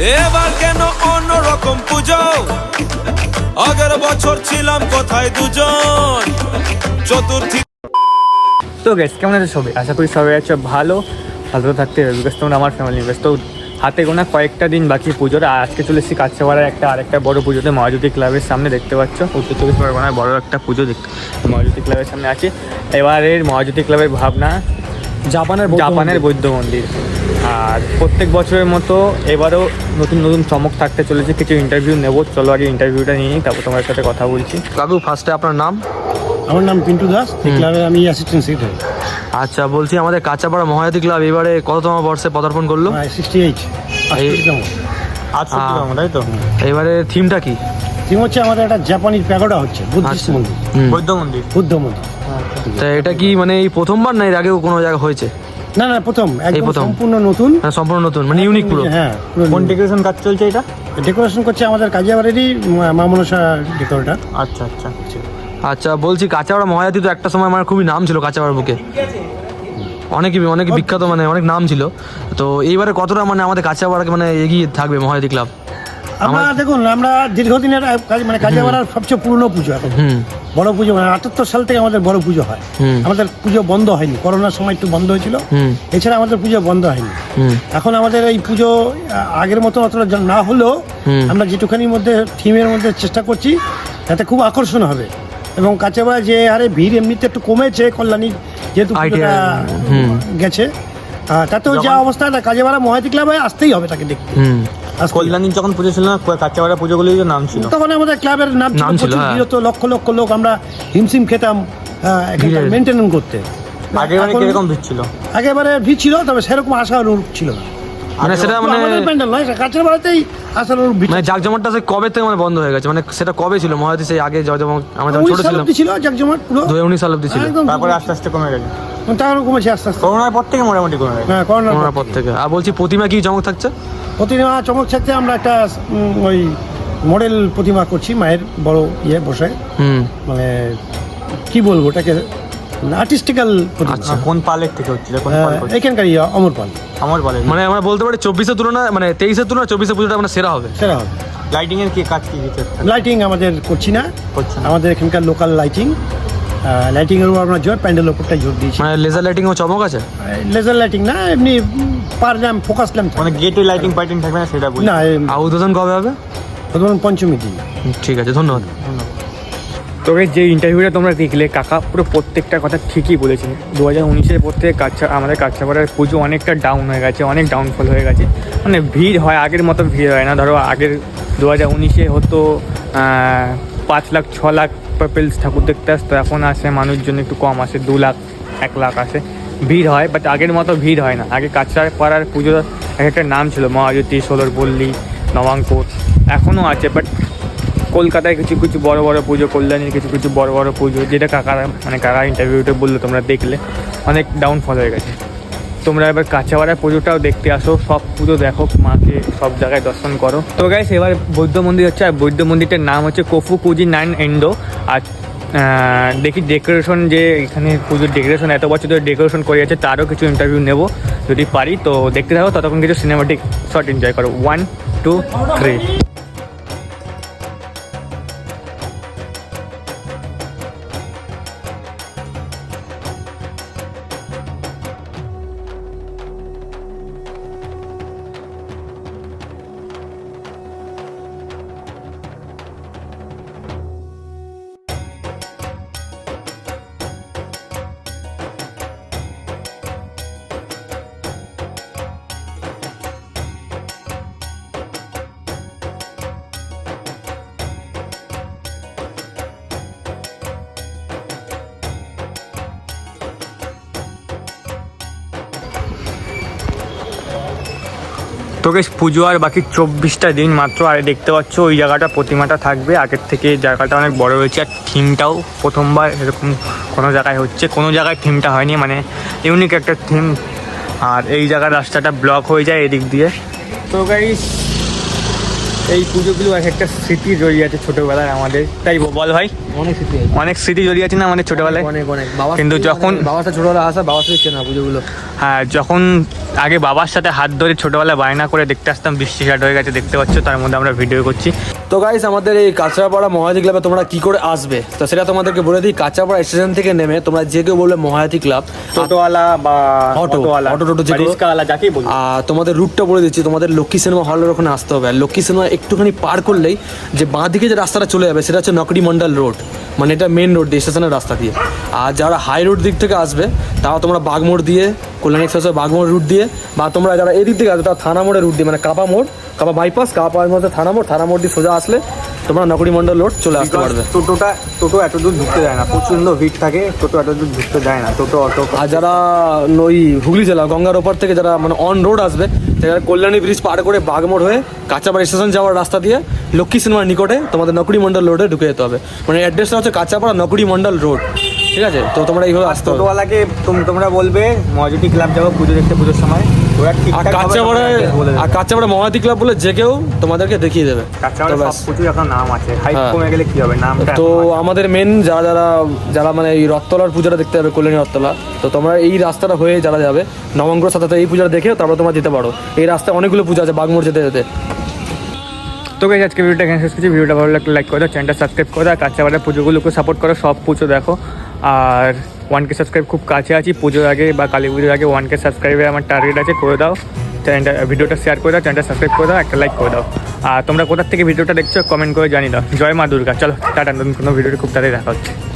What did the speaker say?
এবার কেন অন্যরকম পুজো? আগের বছর ছিলাম কোথায় দুজন? চতুর্থী তো গেস কেমন আছে সবাই? আশা করি সবাই আছে ভালো। ভালো থাকতে হবে বিকজ তোমরা আমার ফ্যামিলি বেশ তো হাতে গোনা কয়েকটা দিন বাকি পুজোর। আর আজকে চলে এসেছি কাছাপাড়ার একটা আরেকটা বড় পুজোতে মহাজ্যোতি ক্লাবের সামনে দেখতে পাচ্ছ। উত্তর চব্বিশ পরগনায় বড় একটা পুজো দেখতে মহাজ্যোতি ক্লাবের সামনে আছে। এবারের মহাজ্যোতি ক্লাবের ভাবনা জাপানের জাপানের বৌদ্ধ মন্দির। আর প্রত্যেক বছরের মতো এবারও নতুন নতুন চমক থাকতে চলেছে। কিছু ইন্টারভিউ নেব। চলো আগে ইন্টারভিউটা নিয়ে নিই তারপর তোমার সাথে কথা বলছি। কাকু ফার্স্টে আপনার নাম? আমার নাম পিন্টু দাস। ক্লাবে আমি অ্যাসিস্ট্যান্ট সেক্রেটারি আচ্ছা বলছি আমাদের কাঁচাপাড়া মহায়াতি ক্লাব এবারে কততম বর্ষে পদার্পণ করল? সিক্সটি এইট আটষট্টি তাই তো? এবারে থিমটা কি? থিম হচ্ছে আমাদের একটা জাপানিজ প্যাগোডা হচ্ছে বুদ্ধিস্ট আচ্ছা। মন্দির। বৌদ্ধ মন্দির। বুদ্ধ মন্দির। তা এটা কি মানে এই প্রথমবার না এর আগেও কোনো জায়গা হয়েছে? না না প্রথম একদম প্রথম। সম্পূর্ণ নতুন। হ্যাঁ সম্পূর্ণ নতুন মানে ইউনিক পুরো হ্যাঁ কোন ডেকোরেশন কাজ চলছে এটা? ডেকোরেশন করছে আমাদের কাজিয়াবাড়িরই মামনসা ডেকোরেটার আচ্ছা আচ্ছা। আচ্ছা বলছি কাঁচাওয়াড়া মহাজাতি তো একটা সময় আমার খুবই নাম ছিল কাঁচাপাড়ার বুকে। অনেক অনেক বিখ্যাত মানে অনেক নাম ছিল। তো এইবারে কতটা মানে আমাদের কাঁচাপাড়াকে মানে এগিয়ে থাকবে মহায়াতি ক্লাব? আমরা দেখুন আমরা দীর্ঘদিনের কাজ মানে কাজিয়াবাড়ার সবচেয়ে পুরনো পুজো এখন। বড় পুজো মানে আটাত্তর সাল থেকে আমাদের বড় পুজো হয়। আমাদের পুজো বন্ধ হয়নি। করোনার সময় একটু বন্ধ হয়েছিল। এছাড়া আমাদের পুজো বন্ধ হয়নি। এখন আমাদের এই পুজো আগের মতো অতটা না হলেও আমরা যেটুখানির মধ্যে থিমের মধ্যে চেষ্টা করছি তাতে খুব আকর্ষণ হবে। এবং কাছেবা যে হারে ভিড় এমনিতে একটু কমেছে কল্যাণী যেহেতু। গেছে তাতেও যা অবস্থা না কাজেবাড়া মহাতি ক্লাবে আসতেই হবে তাকে দেখতে। কল্যাণীর যখন পুজো ছিল না পুজোগুলির নাম ছিল। তখন আমাদের ক্লাবের নাম নাম ছিল, হ্যাঁ। হতো, লক্ষ লক্ষ লোক আমরা হিমসিম খেতাম। মেনটেনেন্স করতে। আগেবারে কীরকম ভিড় ছিল? আগেবারে ভিড় ছিল তবে সেরকম অনুরূপ ছিল না। মানে সেটা মানে প্যান্ডেল নয় কাছের বাড়াতেই আশার মানে জাকজমাটটা কবে থেকে মানে বন্ধ হয়ে গেছে? মানে সেটা কবে ছিল? মহায়াতি সেই আগে জয়জমক আমরা যখন ছোট ছিলাম। ছিল জাকজমাট পুরো। দু হাজার উনিশ সাল অব্দি ছিল। তারপরে আস্তে আস্তে কমে গেছে। তারও কমেছে আস্তে আস্তে। করোনার পর থেকে মোটামুটি কমে গেছে। হ্যাঁ করোনার করোনার পর পর থেকে। আর বলছি প্রতিমা কি চমক থাকছে? প্রতিমা চমক ছাড়তে আমরা একটা ওই মডেল প্রতিমা করছি মায়ের বড় ইয়ে বসে। মানে কি বলব ওটাকে? আর্টিস্টিক্যাল আচ্ছা। কোন পালের থেকে হচ্ছিল কোন পাল এখানকার ইয়ে, অমর পাল। আমার পালের। মানে আমরা বলতে পারি চব্বিশের তুলনায় মানে তেইশের তুলনায় চব্বিশের পুজোটা মানে সেরা হবে। সেরা হবে। লাইটিং এর কি কাজ কি লাইটিং আমাদের করছি না। করছে না। আমাদের এখানকার লোকাল লাইটিং লাইটিং এর উপর আমরা জোর প্যান্ডেলের উপরটাই জোর দিয়েছি। মানে লেজার লাইটিং ও চমক আছে? লেজার লাইটিং না এমনি পার ল্যাম্প ফোকাস ল্যাম্প মানে গেটে লাইটিং ফাইটিং থাকবে না সেটা বলি। না আর উদ্বোধন কবে হবে? ধরুন পঞ্চমী দিন। ঠিক আছে ধন্যবাদ। তোকে যে ইন্টারভিউটা তোমরা দেখলে কাকা পুরো প্রত্যেকটা কথা ঠিকই বলেছেন দু হাজার উনিশের পর থেকে কাছা আমাদের কাছাপাড়ার পুজো অনেকটা ডাউন হয়ে গেছে অনেক ডাউনফল হয়ে গেছে। মানে ভিড় হয় আগের মতো ভিড় হয় না। ধরো আগের দু হাজার উনিশে হতো পাঁচ লাখ ছ লাখ পাপিলস ঠাকুর দেখতে আসতো, এখন আসে মানুষজন একটু কম আসে, দু লাখ, এক লাখ আসে। ভিড় হয় বাট আগের মতো ভিড় হয় না। আগে কাছাপাড়ার পুজোর এক একটা নাম ছিল, মহাজ্যোতি, ষোলোর পল্লী, নবাঙ্কুর, এখনও আছে বাট কলকাতায় কিছু কিছু বড় বড় পুজো, কল্যাণীর কিছু কিছু বড় বড় পুজো, যেটা কাকারা মানে কাকা ইন্টারভিউতে বলল, তোমরা দেখলে, অনেক ডাউনফল হয়ে গেছে। তোমরা এবার কাঁচাপাড়া পুজোটাও দেখতে আসো, সব পুজো দেখো, মাকে সব জায়গায় দর্শন করো। তো গাইস এবার বৌদ্ধ মন্দির হচ্ছে, আর বৌদ্ধ মন্দিরটার নাম হচ্ছে কফু কুজি নাইন এন্ডো। আর দেখি ডেকোরেশন যে এখানে পুজোর ডেকোরেশন এত বছর ধরে ডেকোরেশন করে আছে তারও কিছু ইন্টারভিউ নেব। যদি পারি, তো দেখতে থাকো, ততক্ষণ কিছু সিনেমাটিক শর্ট এনজয় করো। ওয়ান টু থ্রি তোকে পুজো আর বাকি চব্বিশটা দিন মাত্র, আর দেখতে পাচ্ছ ওই জায়গাটা প্রতিমাটা থাকবে। আগের থেকে জায়গাটা অনেক বড় হয়েছে, আর থিমটাও প্রথমবার এরকম কোনো জায়গায় হচ্ছে। কোনো জায়গায় থিমটা হয়নি মানে ইউনিক একটা থিম আর এই জায়গার রাস্তাটা ব্লক হয়ে যায় এদিক দিয়ে। তো গাইস এই পুজোগুলো এক একটা স্মৃতি জড়িয়ে আছে ছোটোবেলায় আমাদের। তাই বল ভাই। অনেক স্মৃতি অনেক স্মৃতি জড়িয়ে আছে না আমাদের ছোটোবেলায়? অনেক অনেক। বাবা কিন্তু যখন- বাবার সাথে ছোটবেলা আসা বাবার সাথে চেনা পুজোগুলো। হ্যাঁ যখন আগে বাবার সাথে হাত ধরে ছোটোবেলায় বায়না করে দেখতে আসতাম বৃষ্টি স্টার্ট হয়ে গেছে দেখতে পাচ্ছ তার মধ্যে আমরা ভিডিও করছি। তো গাইস আমাদের এই কাঁচরাপাড়া মহায়াতি ক্লাবে তোমরা কি করে আসবে? তো সেটা তোমাদেরকে বলে দিই কাঁচরাপাড়া স্টেশন থেকে নেমে তোমরা যে কেউ বলবে মহায়াতি ক্লাব টোটোওয়ালা বা অটো, অটো টোটো আর তোমাদের রুটটা বলে দিচ্ছি তোমাদের লক্ষ্মী সিনেমা হলের ওখানে আসতে হবে। আর লক্ষ্মী সিনেমা একটুখানি পার করলেই যে বাঁ দিকে যে রাস্তাটা চলে যাবে সেটা হচ্ছে নকরি মন্ডল রোড। মানে এটা মেন রোড দিয়ে স্টেশনের রাস্তা দিয়ে। আর যারা হাই রোড দিক থেকে আসবে তাও তোমরা বাগমোড় দিয়ে কল্যাণী এক্সপ্রেসের বাগমোড় রুট দিয়ে বা তোমরা যারা এদিক থেকে আসবে তাও থানা মোড়ের রুট দিয়ে মানে কাপা মোড় কাপা বাইপাস কাপা মধ্যে থানা মোড় থানা মোড় দিয়ে সোজা আসলে তোমরা নকরি মন্ডল রোড চলে আসতে পারবে। টোটোটা টোটো এত দূর ঢুকতে যায় না প্রচণ্ড ভিড় থাকে টোটো এত দূর ঢুকতে যায় না টোটো অটো। আর যারা ওই হুগলি জেলা গঙ্গার ওপার থেকে যারা মানে অন রোড আসবে তারা কল্যাণী ব্রিজ পার করে বাগমোড় হয়ে কাঁচাপাড়া স্টেশন যাওয়ার রাস্তা দিয়ে লক্ষ্মী সিনেমার নিকটে তোমাদের নকরি মন্ডল রোডে ঢুকে যেতে হবে। মানে অ্যাড্রেসটা হচ্ছে কাঁচাপাড়া নকরি মন্ডল রোড। ঠিক আছে? তো তোমরা এইভাবে আসতে হবে। তোমরা বলবে মজুটি ক্লাব যাব পুজো দেখতে পুজোর সময়। আর কাঁচাপাড়ায় আর কাঁচাপাড়া মহাতি ক্লাব বলে যে কেউ তোমাদেরকে দেখিয়ে দেবে। নাম আছে। হ্যাঁ। কমে গেলে কি হবে? নামটা তো আমাদের মেন যারা যারা যারা মানে এই রথতলার পুজোটা দেখতে যাবে কল্যাণী রথতলা তো তোমরা এই রাস্তাটা হয়ে যারা যাবে নবঙ্গর সাথে এই পূজাটা দেখে তারপর তোমরা যেতে পারো। এই রাস্তায় অনেকগুলো পুজো আছে বাগমোড় যেতে যেতে। তো গাইজ আজকে ভিডিওটা এখানে শেষ করছি। ভিডিওটা ভালো লাগলে লাইক করে দাও চ্যানেলটা সাবস্ক্রাইব করে দাও কাঁচাপাড়া পুজোগুলোকে সাপোর্ট করো সব পুজো দেখো। আর ওয়ান কে সাবস্ক্রাইব খুব কাছে আছি, পুজোর আগে বা কালী পুজোর আগে ওয়ান কে সাবস্ক্রাইবে আমার টার্গেট আছে, করে দাও। চ্যানেলটা ভিডিওটা শেয়ার করে দাও চ্যানেলটা সাবস্ক্রাইব করে দাও, একটা লাইক করে দাও। আর তোমরা কোথার থেকে ভিডিওটা দেখছ কমেন্ট করে জানি দাও। জয় মা দুর্গা, চলো, টাটা, নতুন কোনো ভিডিওটা খুব তাড়াতাড়ি দেখা হচ্ছে।